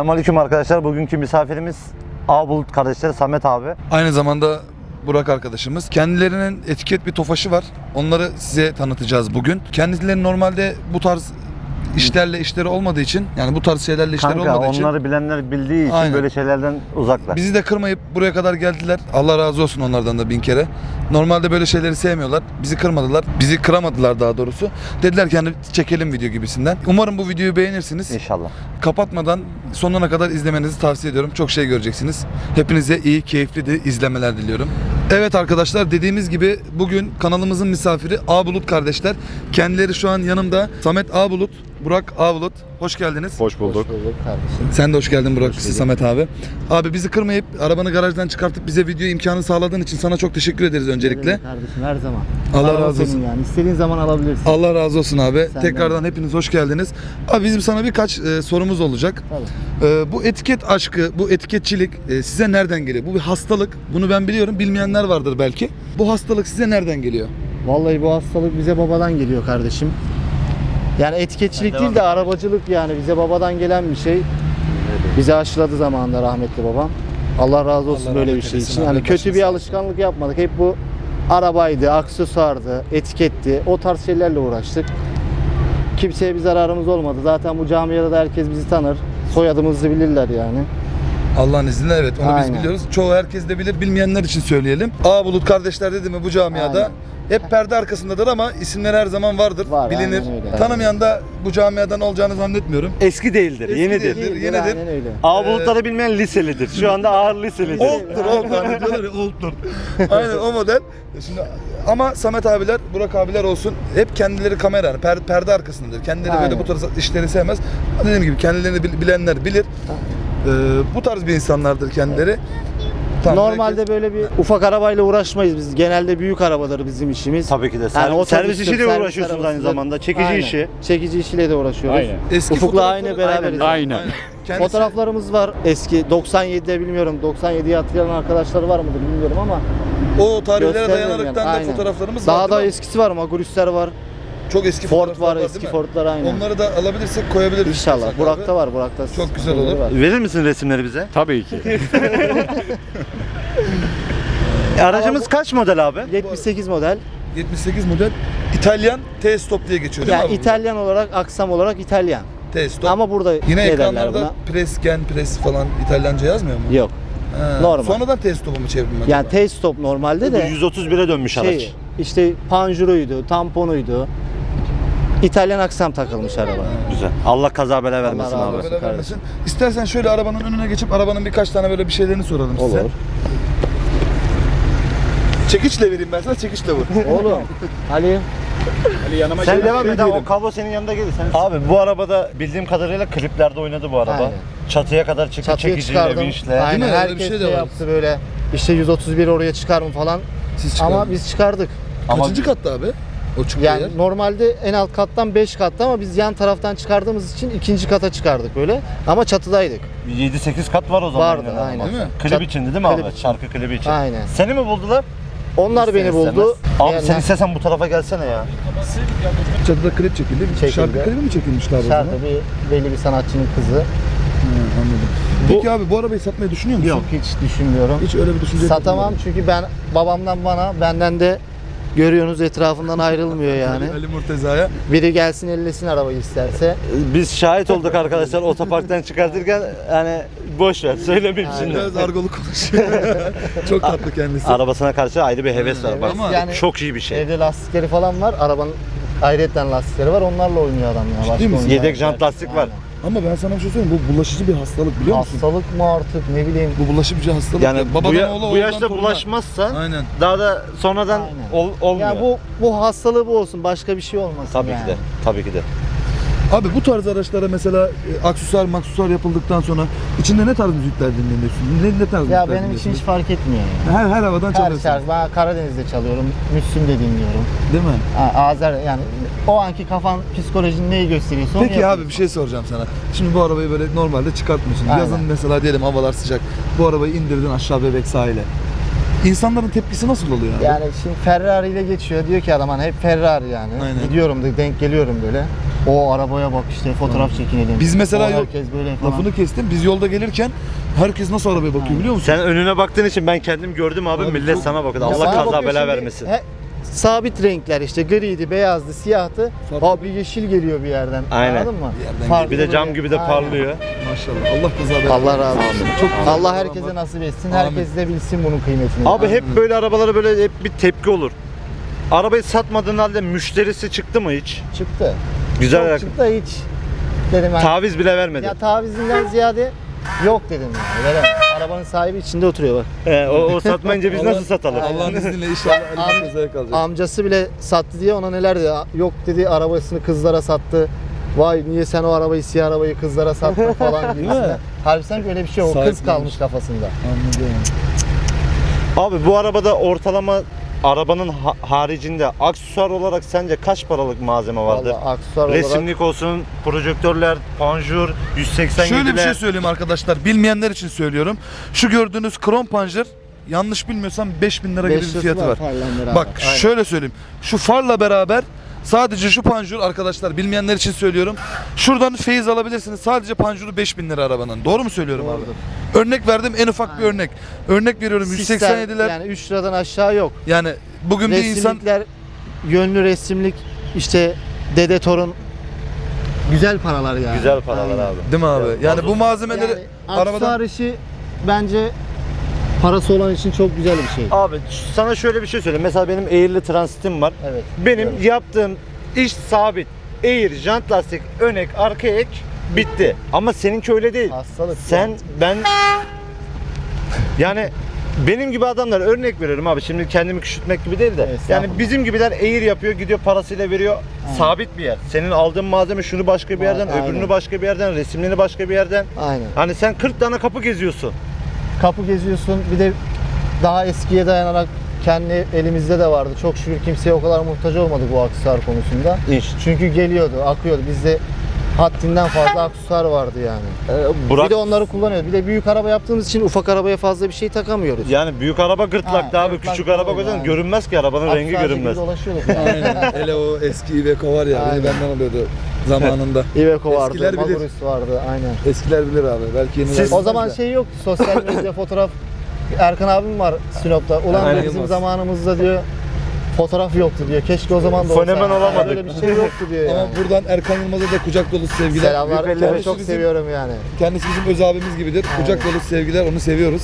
Selamünaleyküm arkadaşlar. Bugünkü misafirimiz A Bulut kardeşleri Samet abi. Aynı zamanda Burak arkadaşımız. Kendilerinin etiket bir tofaşı var. Onları size tanıtacağız bugün. Kendileri normalde bu tarz işlerle işleri olmadığı için yani bu tarz şeylerle işleri Kanka olmadığı için onları bilenler bildiği için Aynen. böyle şeylerden uzaklar. bizi de kırmayıp buraya kadar geldiler. Allah razı olsun onlardan da bin kere. Normalde böyle şeyleri sevmiyorlar. Bizi kırmadılar. Bizi kıramadılar daha doğrusu. Dediler ki hani çekelim video gibisinden. Umarım bu videoyu beğenirsiniz. İnşallah. Kapatmadan sonuna kadar izlemenizi tavsiye ediyorum. Çok şey göreceksiniz. Hepinize iyi, keyifli de izlemeler diliyorum. Evet arkadaşlar dediğimiz gibi bugün kanalımızın misafiri A Bulut kardeşler. Kendileri şu an yanımda. Samet A Bulut, Burak A Bulut. Hoş geldiniz. Hoş bulduk. kardeşim. Sen de hoş geldin Burak, Samet abi. Abi bizi kırmayıp arabanı garajdan çıkartıp bize video imkanı sağladığın için sana çok teşekkür ederiz öncelikle. Kardeşim her zaman. Allah Araba razı olsun. Yani istediğin zaman alabilirsin. Allah razı olsun abi. Senden. Tekrardan hepiniz hoş geldiniz. Abi bizim sana birkaç e, sorumuz olacak. Tabii. Ee, bu etiket aşkı, bu etiketçilik e, size nereden geliyor? Bu bir hastalık. Bunu ben biliyorum. Bilmeyenler vardır belki. Bu hastalık size nereden geliyor? Vallahi bu hastalık bize babadan geliyor kardeşim. Yani etiketçilik Devam değil de arabacılık yani bize babadan gelen bir şey. Bizi aşıladı zamanında rahmetli babam. Allah razı olsun Allah böyle bir şey için. Yani kötü bir alışkanlık yapmadık. Hep bu arabaydı, aksesuardı, etiketti. O tarz şeylerle uğraştık. Kimseye bir zararımız olmadı. Zaten bu camiada da herkes bizi tanır. Soyadımızı bilirler yani. Allah'ın izniyle evet onu biz Aynen. biliyoruz. Çoğu herkes de bilir. Bilmeyenler için söyleyelim. A Bulut kardeşler dedi mi bu camiada Aynen. hep perde arkasındadır ama isimleri her zaman vardır. Var, bilinir. aynen öyle. Tanımayan da bu camiadan olacağını zannetmiyorum. Eski değildir, Eski yenidir. değildir. yenidir. Aynen öyle. A Bulutları bilmeyen liselidir. Şu anda ağır liselidir. Old'dur, old hani diyorlar ya old'dur. Aynen o model. Şimdi ama Samet abiler, Burak abiler olsun hep kendileri kamera, yani per- perde arkasındadır. Kendileri Aynen. böyle bu tarz işleri sevmez. Dediğim gibi kendilerini bil- bilenler bilir. Ee, bu tarz bir insanlardır kendileri. Tamam, Normalde böyle bir ufak arabayla uğraşmayız biz. Genelde büyük arabaları bizim işimiz. Tabii ki de. Yani Servis, otobüstür, servis işiyle servis uğraşıyorsunuz aynı zamanda. Çekici Aynen. işi. Çekici işiyle de uğraşıyoruz. Aynen. Eski Ufuk'la aynı beraberiz. Aynen. Kendisi- Fotoğraflarımız var eski 97'de bilmiyorum 97'yi hatırlayan arkadaşlar var mıdır bilmiyorum ama o tarihlere dayanaraktan yani. da Aynen. fotoğraflarımız var. Daha da eskisi var Magurusler var. Çok eski Ford var değil eski mi? Ford'lar aynen. Onları da alabilirsek koyabiliriz. İnşallah. istersen abi. Burak'ta var Burak'ta. Çok güzel olur. var. Verir misin resimleri bize? Tabii ki. E, aracımız kaç model abi? 78 model. 78 model İtalyan T-Stop diye geçiyor değil mi Yani abi? İtalyan olarak aksam olarak İtalyan. T-Stop. Ama burada Yine ne derler ekranlarda buna? pres, gen, pres falan İtalyanca yazmıyor mu? Yok. Ha, normal. Sonradan T-Stop'u mu çevirdim ben? Yani T-stop normalde Bu de 131'e dönmüş araç. şey işte panjuruydu, tamponuydu. İtalyan aksam takılmış araba. Güzel. Allah kaza bela vermesin razı abi. olsun. Böyle vermesin. İstersen şöyle arabanın önüne geçip arabanın birkaç tane böyle bir şeylerini soralım size. Olur. Çekiçle vereyim ben sana, çekiçle vur. Oğlum Ali Ali yanıma Sen devam et abi. O kablo senin yanında gelir. Sen... Abi bu arabada bildiğim kadarıyla kliplerde oynadı bu araba. Aynen. Çatıya kadar çıktı çatıya çekiciyle, çıkardım. vinçle. Aynen Değil mi? Öyle bir herkes şey de de var. yaptı böyle. İşte 131 oraya çıkar mı falan. Siz çıkarın. Ama biz çıkardık. Ama Kaçıncı katta abi? O çıktığı Yani yer. normalde en alt kattan 5 katta ama biz yan taraftan çıkardığımız için ikinci kata çıkardık böyle. Ama çatıdaydık. 7-8 kat var o zaman. Vardı, yine aynen. Değil mi? Klip Çat- için değil mi klip abi? için. Şarkı klibi için. Aynen. Seni mi buldular? Onlar İster beni buldu. istemez. Abi Yani sen istesen bu tarafa gelsene ya. Çatıda klip çekildi. Çekildi. Şarkı klibi mi çekilmişler o zaman? Şarkı bir belli bir sanatçının kızı. Hı, anladım. Peki abi bu arabayı satmayı düşünüyor musun? Yok hiç düşünmüyorum. Hiç öyle bir düşünce? Satamam çünkü ben babamdan bana benden de görüyorsunuz etrafından ayrılmıyor yani. Ali, Ali Murteza'ya. Biri gelsin ellesin arabayı isterse. Biz şahit olduk arkadaşlar otoparktan çıkartırken yani boş ver söylemeyeyim şimdi. Biraz argolu konuşuyor. Çok tatlı kendisi. Arabasına karşı ayrı bir heves var. Bak, Ama yani çok iyi bir şey. evde lastikleri falan var. Arabanın ayrıyetten lastikleri var. Onlarla oynuyor adam ya. Başka misin? Yedek jant lastik var. Ama ben sana bir şey söyleyeyim. Bu bulaşıcı bir hastalık biliyor musun? Hastalık mı artık ne bileyim. Bu bulaşıcı bir hastalık. Yani ya. bu, ya- oğula, bu yaşta toruna. bulaşmazsa Aynen. daha da sonradan Aynen. ol- olmuyor. Ya bu bu hastalığı bu olsun. Başka bir şey olmasın tabii yani. ki de. Tabii ki de. Abi bu tarz araçlara mesela e, aksesuar maksesuar yapıldıktan sonra içinde ne tarz müzikler dinliyorsun? Ne, ne tarz Ya benim için dinliyorsun? hiç fark etmiyor yani. Her, her havadan Her çalıyorsun. şarkı. Ben Karadeniz'de çalıyorum. Müslüm de dinliyorum. Değil mi? Ha, Azer yani o anki kafan psikolojin neyi gösteriyorsa onu Peki abi bir şey soracağım sana. Şimdi bu arabayı böyle normalde çıkartmıyorsun. Aynen. Yazın mesela diyelim havalar sıcak. Bu arabayı indirdin aşağı bebek sahile. İnsanların tepkisi nasıl oluyor abi? Yani şimdi Ferrari ile geçiyor. Diyor ki adam hani hep Ferrari yani. Aynen. Gidiyorum da denk geliyorum böyle. O arabaya bak işte fotoğraf çekinelim. Biz mesela O yol- herkes böyle falan. Lafını kestim. Biz yolda gelirken herkes nasıl arabaya bakıyor biliyor musun? Sen önüne baktığın için ben kendim gördüm abi, Abi millet çok- sana bakıyor. Ya Allah sana kaza bakıyor bela şimdi, vermesin. he- sabit renkler işte griydi, beyazdı, siyahtı. Farklı. Abi yeşil geliyor bir yerden. Aynen. Anladın mı? Bir yerden Farklı Bir de cam gibi de Aynen. parlıyor. Maşallah. Allah kaza bela Allah razı olsun. Çok güzel Allah herkese nasip etsin. Amin. Herkes de bilsin bunun kıymetini. Abi hep böyle arabalara böyle hep bir tepki olur. Arabayı satmadığın halde müşterisi çıktı mı hiç? çıktı. Güzel Çok çıktı da hiç dedim ben. Taviz bile vermedi. Ya tavizinden ziyade yok dedim yani. Veremem. Arabanın sahibi içinde oturuyor bak. He, o, o satmayınca biz nasıl satalım? Allah'ın izniyle inşallah elimizde kalacak. Amcası bile sattı diye ona neler dedi. Yok dedi arabasını kızlara sattı. Vay niye sen o arabayı siyah arabayı kızlara sattın falan gibisinden. Halbuki sanki öyle bir şey yok. Kız kalmış kafasında. Anladım. Abi bu arabada ortalama arabanın ha- haricinde aksesuar olarak sence kaç paralık malzeme vardır? Vallahi aksesuar olarak Resimlik olsun, projektörler, panjur, 187'ler. Şöyle bir şey söyleyeyim arkadaşlar. Bilmeyenler için söylüyorum. Şu gördüğünüz krom panjur yanlış bilmiyorsam 5000 lira gibi bir 500 fiyatı var. farlarla beraber. Bak Aynen. şöyle söyleyeyim. Şu farla beraber sadece şu panjur arkadaşlar bilmeyenler için söylüyorum. Şuradan feyiz alabilirsiniz. Sadece panjuru 5000 lira arabanın. Doğru mu söylüyorum Doğrudur. abi? Örnek verdim en ufak bir örnek. Örnek veriyorum Sistem, 187'ler. Yani, Yani 3 liradan aşağı yok. bugün bir insan Resimlikler, yönlü resimlik, işte dede torun güzel paralar yani. Güzel paralar Aynen. abi. değil mi abi? Yani bu malzemeleri Yani arabadan aksesuar işi bence parası olan için çok güzel bir şey. Abi sana şöyle bir şey söyleyeyim. Mesela benim Air'li transitim var. Evet. Benim Evet. yaptığım iş sabit. Air, jant lastik, ön ek, arka ek bitti. Ama seninki öyle değil. Hastalık. Sen yani. ben yani benim gibi adamlar örnek veriyorum abi şimdi kendimi küçültmek gibi değil de Estağfurullah. yani bizim gibiler air yapıyor gidiyor parasıyla veriyor sabit bir yer. Senin aldığın malzeme şunu başka bir yerden Aynen. öbürünü başka bir yerden resimlerini başka bir yerden. Aynen. Hani sen 40 tane kapı geziyorsun. Kapı geziyorsun. Bir de daha eskiye dayanarak kendi elimizde de vardı. Çok şükür kimseye o kadar muhtaç olmadı bu aksesuar konusunda. İş. Çünkü geliyordu, akıyordu. Bizde haddinden fazla aksesuar vardı yani. Burak Bir de onları kullanıyoruz. Bir de büyük araba yaptığımız için ufak arabaya fazla bir şey takamıyoruz. yani büyük araba gırtlakta Ha, abi gırtlak küçük araba koysan yani. görünmez ki arabanın rengi Aksesuarcı gibi görünmez. dolaşıyorduk yani. Aynen. Hele o eski Iveco var ya beni Aynen. benden alıyordu zamanında. Iveco vardı, Eskiler bilir. Magurus vardı aynen. Eskiler bilir abi. Belki yeniler Siz- O zaman de. şey yoktu, sosyal medya fotoğraf. Erkan abim var Sinop'ta. Ulan Aynen. diyor, bizim zamanımızda diyor fotoğraf yoktu diyor. Keşke o zaman da olsa. Fenomen olamadık. Böyle bir şey yoktu diyor Ama yani. buradan Erkan Yılmaz'a da kucak dolusu sevgiler. Selamlar. Elleri çok bizim- seviyorum yani. Kendisi bizim öz abimiz gibidir. Kucak dolusu sevgiler. Onu seviyoruz.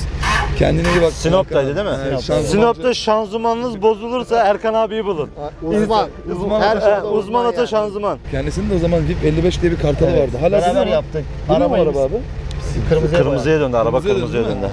Kendine iyi bak. Sinop'taydı değil mi? Evet, Sinop'ta. Sinop'ta şanzımanınız bozulursa Erkan abiyi bulun. Uzman. Uzman. Her He, şeyde uzman ata yani. şanzıman. Kendisinin de o zaman VIP 55 diye bir kartalı Evet. vardı. Hala Beraber ama. yaptık. Araba abi? Kırmızıya, Kırmızıya döndü araba Kırmızıya kırmızıya döndü.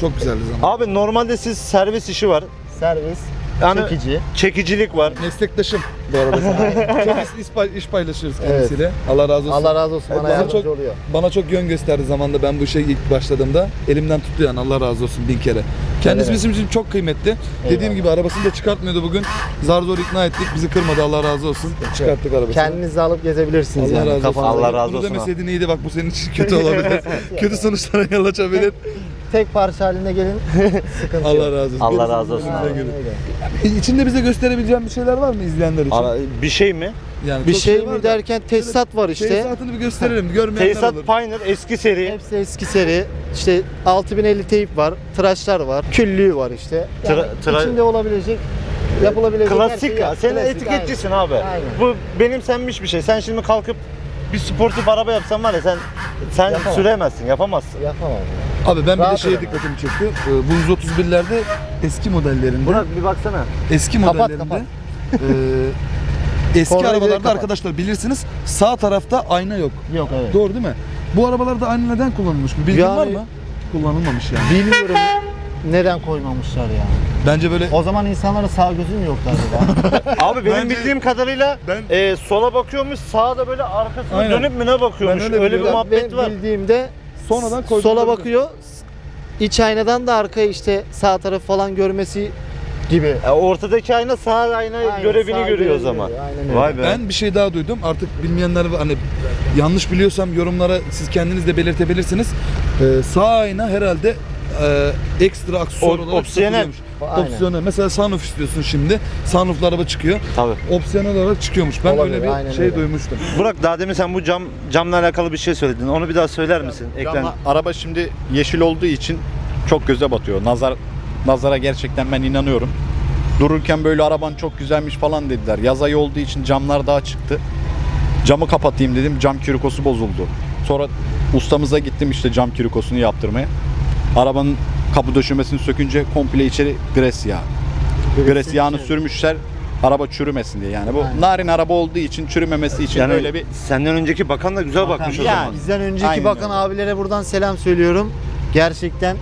Çok güzeldi zaman. Abi normalde siz servis işi var. Servis. Yani Çekici. çekicilik var. Meslektaşım sana. çok iş, iş, pay- iş paylaşıyoruz Evet. kendisiyle. Allah razı olsun. Allah razı olsun. Bana bana yardımcı çok- oluyor. Bana çok yön gösterdi zamanda ben bu işe ilk başladığımda. Elimden tuttu yani Allah razı olsun bin kere. Kendisi Evet. bizim için çok kıymetli. Dediğim gibi arabasını da çıkartmıyordu bugün. Zar zor ikna ettik. Bizi kırmadı Allah razı olsun. Çıkarttık arabasını. Kendiniz de alıp gezebilirsiniz Allah yani. razı olsun. Allah razı Bunu olsun demeseydin iyiydi bak bu senin için kötü olabilir. kötü sonuçlara yol açabilir. Tek parça haline gelin. Sıkıntı Allah yok. razı olsun. Allah razı olsun. öyle. İçinde bize gösterebileceğin bir şeyler var mı izleyenler için? Ara- Bir şey mi? Yani Bir çok şey var mi da. derken tesisat var işte. Tesisatını bir gösterelim. Görmeyenler Tesisat olur. Pioneer eski seri. Hepsi eski seri. İşte 6050 teyip var, tıraşlar var, küllüğü var işte. Yani Tıra- tıra- içinde olabilecek, yapılabilecek her Klasik. şey ya. yap. Sen Klasik, etiketçisin abi. Aynen. Bu benimsenmiş bir şey. Sen şimdi kalkıp bir sportif araba yapsan var ya sen sen Yapamam. süremezsin, yapamazsın. aynen. Yapamam. Abi ben bir de Rahat şeye dikkatimi çekti. Ee, Bu 131'lerde eski modellerinde Burak bir baksana. eski Kapat, modellerinde kapat. e, eski Kornayı arabalarda direkt kapat. arkadaşlar bilirsiniz sağ tarafta ayna yok. Yok evet. Doğru değil mi? Bu arabalarda ayna neden kullanılmış? Bir bilgin Yani- var mı? Kullanılmamış yani. Bilmiyorum neden koymamışlar ya. Bence böyle O zaman insanların sağ gözü mü yoktu acaba? Abi benim Bence- bildiğim kadarıyla Ben- e, sola bakıyormuş, sağa da böyle arkasına Aynen. dönüp mü ne bakıyormuş? Ben öyle öyle, bir biliyorum. muhabbet Ben var. bildiğimde sonradan koydular. sola bakıyor. İç aynadan da arkaya işte sağ tarafı falan görmesi gibi. E, ortadaki ayna sağ ayna Aynen, görevini sağ görüyor o zaman. görüyor, aynen öyle. Vay be. Ben bir şey daha duydum. Artık bilmeyenler var. Hani yanlış biliyorsam yorumlara siz kendiniz de belirtebilirsiniz. Ee, sağ ayna herhalde e, ekstra aksesuar O- olarak opsiyonel. satılıyormuş. Aynen. opsiyonu. Mesela sunroof istiyorsun şimdi. Sunrooflu araba çıkıyor. Tabii. Opsiyonel olarak çıkıyormuş. Ben Olabilir, öyle bir aynen şey öyle. duymuştum. Burak daha demin sen bu cam camla alakalı bir şey söyledin. Onu bir daha söyler misin? Ekran. Ama araba şimdi yeşil olduğu için çok göze batıyor. Nazar nazara gerçekten ben inanıyorum. Dururken böyle araban çok güzelmiş falan dediler. Yaz ayı olduğu için camlar daha çıktı. Camı kapatayım dedim. Cam kirikosu bozuldu. Sonra ustamıza gittim işte cam kirikosunu yaptırmaya. Arabanın kapı döşemesini sökünce komple içeri gres yağı. Gres yağını sürmüşler araba çürümesin diye. Yani bu Aynen. narin araba olduğu için çürümemesi için Yani böyle bir senden önceki bakan da güzel bakmış o yani. zaman. Bizden önceki Aynen bakan öyle. abilere buradan selam söylüyorum. Gerçekten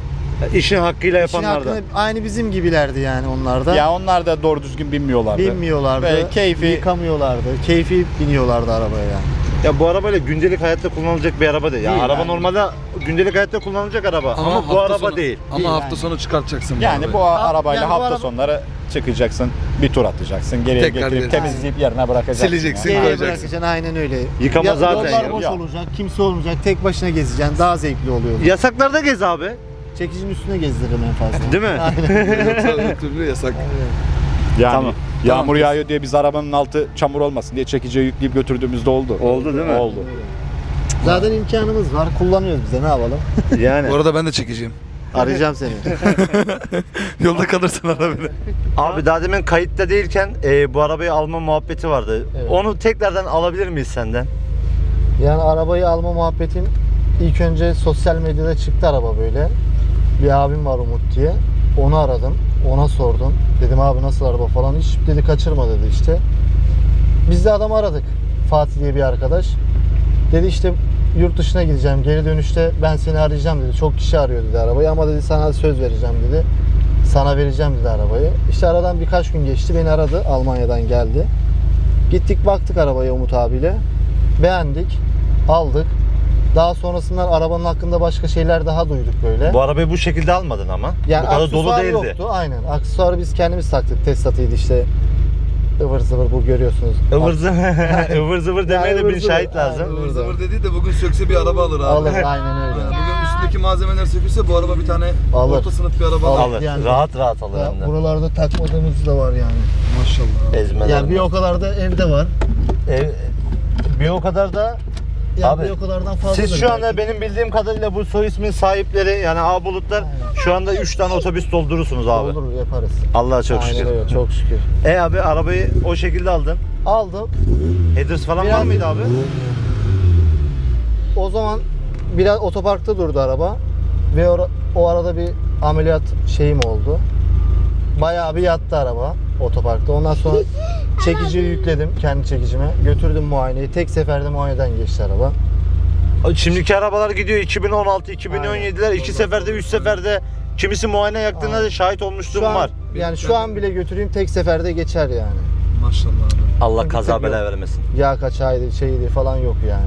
İşin hakkıyla işin yapanlar da. hakkını aynı bizim gibilerdi yani onlar da. ya onlar da doğru düzgün bilmiyorlardı. Bilmiyorlardı. Ve keyfi- Yıkamıyorlardı. Keyfi biniyorlardı arabaya yani. Ya bu arabayla gündelik hayatta kullanılacak bir araba değil. Ya Değil araba yani. normalde gündelik hayatta kullanılacak araba ama, bu hafta araba sonu- değil. Ama Değil hafta yani. sonu çıkartacaksın bu Yani arabayı. bu arabayla yani bu hafta araba- sonları çıkacaksın, bir tur atacaksın, geriye Tekrar getirip geri- temizleyip yerine bırakacaksın. Sileceksin. yani. Geriye bırakacaksın aynen öyle. Yıkama Ya- zaten Yollar yok. boş olacak, kimse olmayacak. Tek başına gezeceksin. Daha zevkli oluyor. Yasaklarda gez abi. Çekicinin üstüne gezdiririm en fazla. Değil mi? Öbür türlü yasak. Yani Tamam. Yağmur Tamam. yağıyor diye biz arabanın altı çamur olmasın diye çekiciye yükleyip götürdüğümüzde oldu. Oldu değil mi? Oldu. Zaten imkanımız var. Kullanıyoruz bize ne yapalım. Yani. Bu arada ben de çekeceğim. Arayacağım seni. Yolda kalırsın arabada. Abi daha demin kayıtta değilken e, bu arabayı alma muhabbeti vardı. Evet. Onu tekrardan alabilir miyiz senden? Yani arabayı alma muhabbetin ilk önce sosyal medyada çıktı araba böyle. Bir abim var Umut diye. Onu aradım. Ona sordum. Dedim abi nasıl araba falan. Hiç dedi kaçırma dedi işte. Biz de adamı aradık. Fatih diye bir arkadaş. Dedi işte yurt dışına gideceğim. Geri dönüşte ben seni arayacağım dedi. Çok kişi arıyor dedi arabayı ama dedi sana söz vereceğim dedi. Sana vereceğim dedi arabayı. İşte aradan birkaç gün geçti. Beni aradı. Almanya'dan geldi. Gittik baktık arabaya Umut abiyle. Beğendik. Aldık. Daha sonrasından arabanın hakkında başka şeyler daha duyduk böyle. Bu arabayı bu şekilde almadın ama. yani bu kadar dolu değildi. yoktu. Aynen. Aksesuarı biz kendimiz taktık. Teslatıydı işte. ıvır zıvır bu görüyorsunuz. Ivır zıvır, ıvır zıvır demeye de bir şahit lazım. Ivır zıvır dediği de bugün sökse bir araba alır abi. Alır aynen öyle. Yani bugün üstündeki malzemeler sökülse bu araba bir tane Alır. orta sınıf bir araba alır. Alır. Yani- rahat rahat alır hem de. buralarda takmadığımız da var yani. Maşallah. Ezmeler. Yani bir o kadar da evde var. Ev, bir o kadar da Yani Abi, kadardan fazla. siz şu anda benim bildiğim kadarıyla bu soy ismin sahipleri yani A Bulutlar şu anda 3 tane otobüs doldurursunuz abi. Olur yaparız. Allah'a çok Aynen şükür. öyle çok şükür. E abi arabayı o şekilde aldın. Aldım. Headers falan Biraz- var mıydı abi? O zaman biraz otoparkta durdu araba. Ve o, o arada bir ameliyat şeyim oldu. Bayağı bir yattı araba otoparkta. Ondan sonra çekiciyi yükledim kendi çekicime. Götürdüm muayeneyi. Tek seferde muayeneden geçti araba. Şimdiki arabalar gidiyor 2016, 2017'ler iki seferde, üç seferde kimisi muayene yaktığına da şahit olmuşluğum Şu an, var. yani şu an bile götüreyim tek seferde geçer yani. Maşallah abi. Allah kaza Tabii bela vermesin. Yağ kaçağıydı şeydi falan yok yani.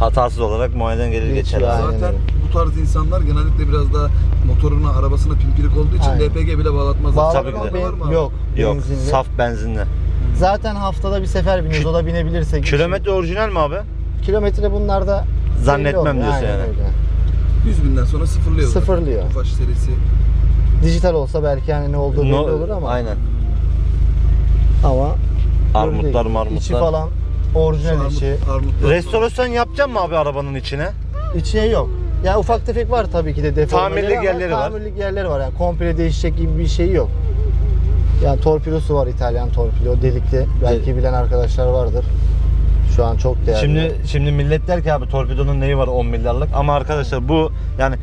Hatasız olarak muayeneden gelir geçer abi. Aynen Zaten öyle. bu tarz insanlar genellikle biraz daha motoruna, arabasına pimpirik olduğu için Aynen. LPG bile bağlatmazlar. Tabii Bağlama ki de. Var mı abi? yok. Yok, benzinli. saf benzinli. Zaten haftada bir sefer biniyoruz. O da binebilirsek. Kilometre orijinal mi abi? Kilometre bunlarda Zannetmem belli olmuyor. diyorsun Aynen yani. öyle. 100 binden sonra sıfırlıyor. zaten. Sıfırlıyor. Tofaş serisi. Dijital olsa belki hani ne olduğu belli No- olur ama. Aynen. Ama Armutlar öyle değil. marmutlar. İçi falan orijinal Armut- içi. armutlar. Restorasyon yapacağım mı abi arabanın içine? İçine yok. Ya ufak tefek var tabii ki de deformeleri Tamirlik ama yerleri var. Tamirlik yerleri var. Yani komple değişecek gibi bir şey yok. Yani torpidosu var İtalyan torpido delikli. Belki bilen arkadaşlar vardır. Şu an çok değerli. Şimdi şimdi millet der ki abi torpidonun neyi var 10 milyarlık ama arkadaşlar bu yani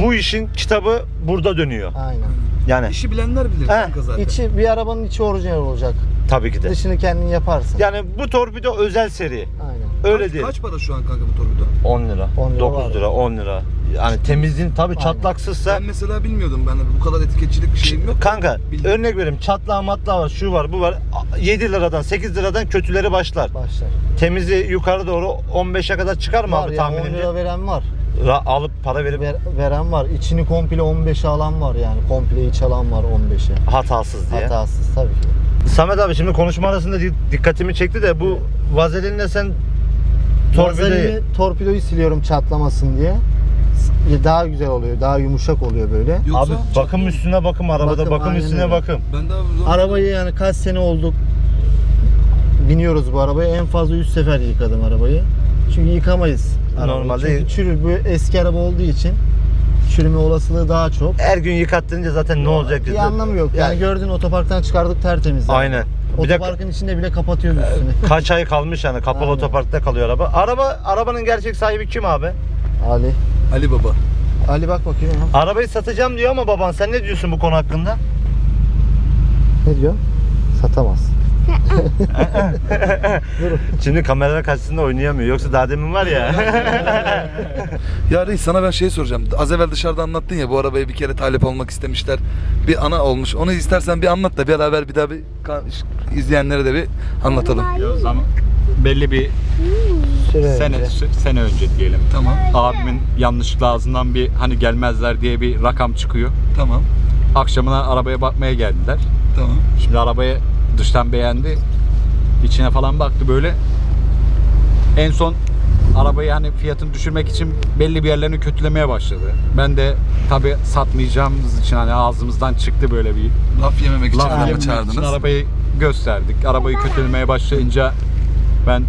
bu işin kitabı burada dönüyor. Aynen. Yani İşi bilenler bilir He, kanka zaten. İçi bir arabanın içi orijinal olacak. Tabii ki de. Dışını kendin yaparsın. Yani bu torpido özel seri. Aynen. Öyle kaç, değil. Kaç para şu an kanka bu torpido? 10 lira, 10 lira 9 var. lira, 10 lira. Yani temizliğin tabii Aynen. çatlaksızsa Ben mesela bilmiyordum ben de bu kadar etiketçilik şeyim yok. kanka Bildim. örnek vereyim çatlağı matlağı var şu var bu var 7 liradan 8 liradan kötüleri başlar. Başlar. Temizi yukarı doğru 15'e kadar çıkar mı var abi yani 10 tahminimce? lira veren var. Ra- alıp para verip Ver- veren var. İçini komple 15'e alan var yani. Komple iç alan var 15'e. hatasız diye. Hatasız tabii ki. Samet abi şimdi konuşma arasında di- dikkatimi çekti de bu vazelinle sen torpidoyu Vazelini, torpidoyu siliyorum çatlamasın diye. daha güzel oluyor, daha yumuşak oluyor böyle. Abi bakım üstüne bakım arabada Bakım, bakım aynen üstüne öyle. bakım. Ben daha Arabayı yani kaç sene olduk biniyoruz bu arabaya. En fazla 3 sefer yıkadım arabayı. Çünkü yıkamayız. arabayı. Normalde- Çünkü çürür. Bu eski araba olduğu için çürüme olasılığı daha çok. Her gün yıkattırınca zaten ne olacak Bir bizde? anlamı yok. Yani, gördüğün otoparktan çıkardık tertemiz. Aynen. Bir de Otoparkın içinde bile kapatıyoruz üstünü. kaç ay kalmış yani kapalı Aynen. otoparkta kalıyor araba. Araba arabanın gerçek sahibi kim abi? Ali. Ali Baba. Ali bak bakayım. ha. Arabayı satacağım diyor ama baban sen ne diyorsun bu konu hakkında? Ne diyor? Satamaz. Şimdi kameralar karşısında oynayamıyor. Yoksa daha demin var ya. Ya reis sana ben şey soracağım. Az evvel dışarıda anlattın ya bu arabayı bir kere talep olmak istemişler. Bir ana olmuş. Onu istersen bir anlat da beraber bir daha bir izleyenlere de bir anlatalım. O zaman belli bir Süre sene önce. sene önce diyelim. Tamam. Abimin yanlışlıkla ağzından bir hani gelmezler diye bir rakam çıkıyor. Tamam. Akşamına arabaya bakmaya geldiler. Tamam. Şimdi arabayı dıştan beğendi. İçine falan baktı böyle. En son arabayı hani fiyatını düşürmek için belli bir yerlerini kötülemeye başladı. Ben de tabi satmayacağımız için hani ağzımızdan çıktı böyle bir Laf yememek için laf adamı yememek için çağırdınız. arabayı gösterdik. Arabayı kötülemeye başlayınca ben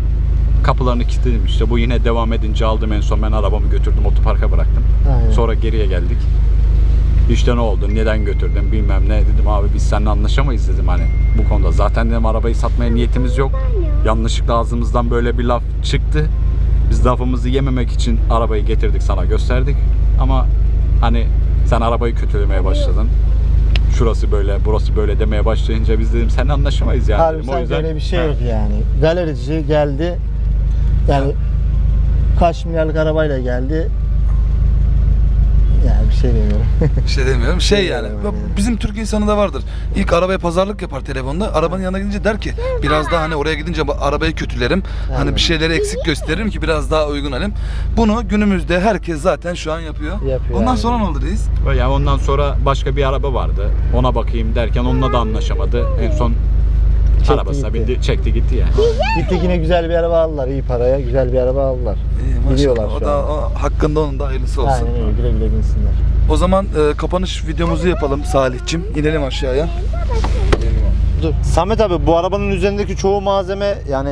kapılarını kilitledim işte. Bu yine devam edince aldım en son ben arabamı götürdüm otoparka bıraktım. Aynen. Sonra geriye geldik. İşte ne oldu, neden götürdün bilmem ne dedim abi biz seninle anlaşamayız dedim hani bu konuda. Zaten dedim arabayı satmaya niyetimiz yok. Yanlışlıkla ağzımızdan böyle bir laf çıktı. Biz lafımızı yememek için arabayı getirdik sana gösterdik. Ama hani sen arabayı kötülemeye başladın. Şurası böyle, burası böyle demeye başlayınca biz dedim seninle anlaşamayız yani. Halbuki dedim. O sanki yüzden öyle bir şey yok yani. Galerici geldi. Yani kaç milyarlık arabayla geldi. Yani bir şey demiyorum. Bir şey demiyorum. Şey yani demiyorum yani. bizim Türk insanı da vardır. İlk arabaya pazarlık yapar telefonda. Arabanın yanına gidince der ki biraz daha hani oraya gidince arabayı kötülerim. Hani bir şeyleri eksik gösteririm ki biraz daha uygun alayım. Bunu günümüzde herkes zaten şu an yapıyor. Yapıyor, Ondan sonra ne oldu reis? Yani ondan sonra başka bir araba vardı. Ona bakayım derken onunla da anlaşamadı. En son Çekti arabasına gitti. bindi, çekti gitti yani. Gittik yine güzel bir araba aldılar. iyi paraya güzel bir araba aldılar. İyi, maşallah. Biliyorlar O şu da an. o, hakkında onun da hayırlısı olsun. Aynen öyle güle güle binsinler. O zaman e, kapanış videomuzu yapalım Salihçim. İnelim aşağıya. Samet abi bu arabanın üzerindeki çoğu malzeme yani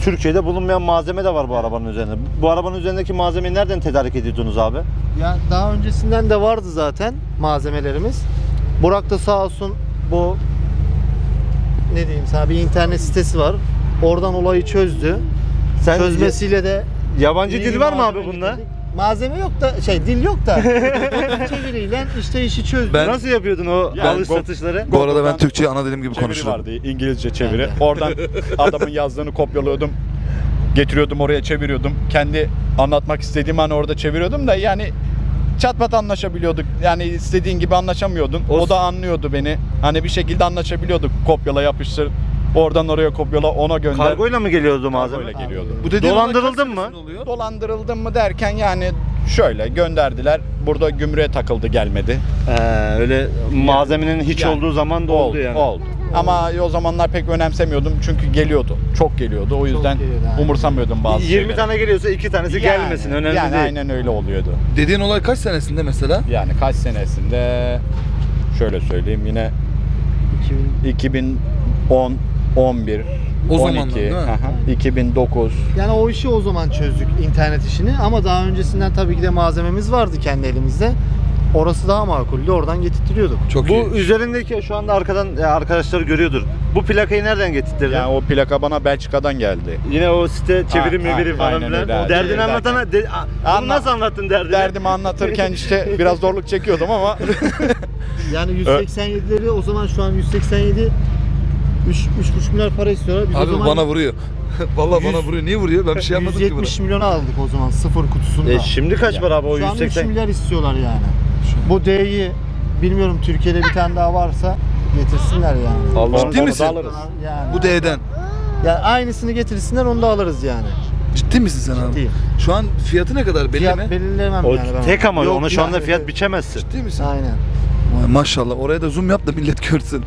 Türkiye'de bulunmayan malzeme de var bu arabanın üzerinde. Bu arabanın üzerindeki malzemeyi nereden tedarik ediyordunuz abi? Ya daha öncesinden de vardı zaten malzemelerimiz. Burak da sağ olsun bu ne diyeyim sana bir internet sitesi var. Oradan olayı çözdü. Sen Çözmesiyle de yabancı iyi dil bir var mı malzeme abi bunda? getirdik. Malzeme yok da şey dil yok da çeviriyle işte işi çözdü. Ben- Nasıl yapıyordun o Yani alış bu- satışları? Bu arada ben Türkçeyi ana dilim gibi Çeviri konuşurum. vardı, İngilizce çeviri. Oradan adamın yazdığını kopyalıyordum. Getiriyordum oraya çeviriyordum. Kendi anlatmak istediğim an orada çeviriyordum da yani çat pat anlaşabiliyorduk. Yani istediğin gibi anlaşamıyordun. O- O, da anlıyordu beni. Hani bir şekilde anlaşabiliyorduk. Kopyala yapıştır. Oradan oraya kopyala ona gönder. Kargoyla mı geliyordu malzeme? Kargoyla geliyordu. Bu dediğin Dolandırıldın mı? oluyor? Dolandırıldım mı derken yani şöyle gönderdiler. Burada gümrüğe takıldı gelmedi. Ee, öyle malzemenin hiç Yani. olduğu zaman da oldu, yani. Oldu. Ama o zamanlar pek önemsemiyordum çünkü geliyordu. Çok geliyordu. O yüzden geliyordu, aynen. umursamıyordum bazı 20 şeyleri. tane geliyorsa 2 tanesi Yani- gelmesin önemli yani değil. aynen öyle oluyordu. Dediğin olay kaç senesinde mesela? Yani kaç senesinde şöyle söyleyeyim yine 2010 11 O 12 zamanlar değil mi? aha, 2009 Yani o işi o zaman çözdük internet işini ama daha öncesinden tabii ki de malzememiz vardı kendi elimizde. Orası daha makuldü. Oradan getirtiliyorduk. Çok Bu iyi. üzerindeki şu anda arkadan ya arkadaşlar görüyordur. Bu plakayı nereden getirttirdin? yani o plaka bana Belçika'dan geldi. Yine o site çeviri meviri ha, falan aynen filan. öyle abi. Derdini anlatana de, a- bunu Anla- nasıl anlattın derdini? Derdimi anlatırken işte biraz zorluk çekiyordum ama Yani 187'leri o zaman şu an 187 3 3,5 milyar para istiyorlar. Biz o Abi zaman bana vuruyor. Vallahi bana vuruyor. Niye vuruyor? Ben bir şey yapmadım ki buna. 170 milyona aldık o zaman sıfır kutusunda. E, şimdi kaç para abi o Şu an 3 180? milyar istiyorlar yani. Bu D'yi bilmiyorum Türkiye'de bir tane daha varsa getirsinler yani. Allah Ciddi onu misin? alırız. Yani, Bu D'den. yani aynısını getirsinler onu da alırız yani. Ciddi misin sen abi? Ciddiyim. Şu an fiyatı ne kadar belli Fiyat mi? belirlemem O yani ben. tek ama Yok ona şu anda yani. fiyat biçemezsin. Ciddi misin? Aynen. Vay maşallah. Oraya da zoom yap da millet görsün.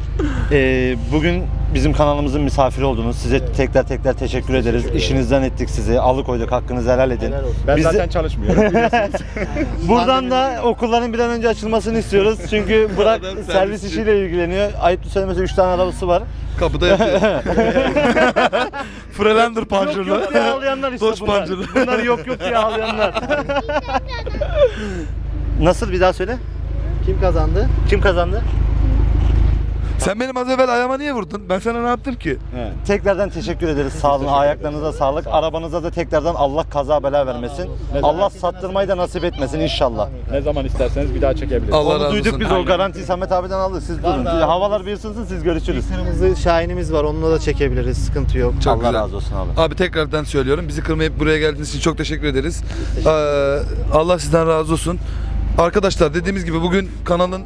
Ee, bugün bizim kanalımızın misafiri oldunuz. Size tekrar tekrar teşekkür ederiz. İşinizden ettik sizi. Alıkoyduk. Hakkınızı helal edin. Helal olsun. Ben Biz de- zaten çalışmıyorum. Buradan da okulların bir an önce açılmasını istiyoruz. Çünkü Burak Adam servis işiyle ilgileniyor. Ayıptır söylemesi 3 tane arabası var. Kapıda yatıyor. Freelander Yok panjurlu. yok diye ağlayanlar işte Dodge bunlar. Panjurlu. Bunlar yok yok diye ağlayanlar. Nasıl bir daha söyle? Kim kazandı? Kim kazandı? Sen benim az evvel ayağıma niye vurdun? Ben sana ne yaptım ki? He. Tekrardan teşekkür ederiz. Sağ olun. Ayaklarınıza sağlık. Arabanıza da tekrardan Allah kaza bela vermesin. Allah sattırmayı da nasip etmesin inşallah. ne zaman isterseniz bir daha çekebiliriz. Allah Onu razı duyduk olsun. biz o garantiyi Samet abiden aldık. Siz durun. abi. Havalar bir ısınsın siz görüşürüz. Kırmızı şahinimiz var. Onunla da çekebiliriz. Sıkıntı yok. Çok Allah güzel. razı olsun abi. Abi tekrardan söylüyorum. Bizi kırmayıp buraya geldiğiniz için çok teşekkür ederiz. Ee, Allah sizden razı olsun. Arkadaşlar dediğimiz gibi bugün kanalın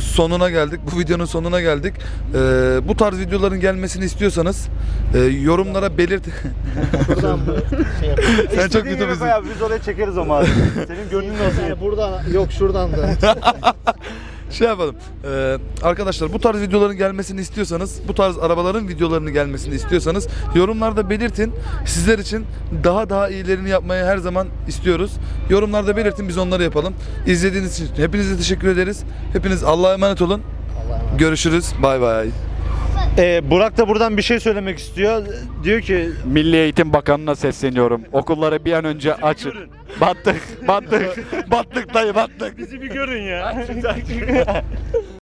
sonuna geldik. Bu videonun sonuna geldik. Ee, bu tarz videoların gelmesini istiyorsanız e, yorumlara belirt. Buradan bu şey yapalım. Sen çok kötü abi, Biz oraya çekeriz o mağazayı. Senin gönlün olsun. Yani buradan yok şuradan da. şey yapalım. Ee, arkadaşlar bu tarz videoların gelmesini istiyorsanız, bu tarz arabaların videolarını gelmesini istiyorsanız yorumlarda belirtin. Sizler için daha daha iyilerini yapmayı her zaman istiyoruz. Yorumlarda belirtin biz onları yapalım. İzlediğiniz için hepinize teşekkür ederiz. Hepiniz Allah'a emanet olun. Allah'a emanet. Görüşürüz. Bay bay. Ee, Burak da buradan bir şey söylemek istiyor. Diyor ki Milli Eğitim Bakanı'na sesleniyorum. Okulları bir an önce açın. Battık, battık. battık dayı battık. bizi bir görün ya.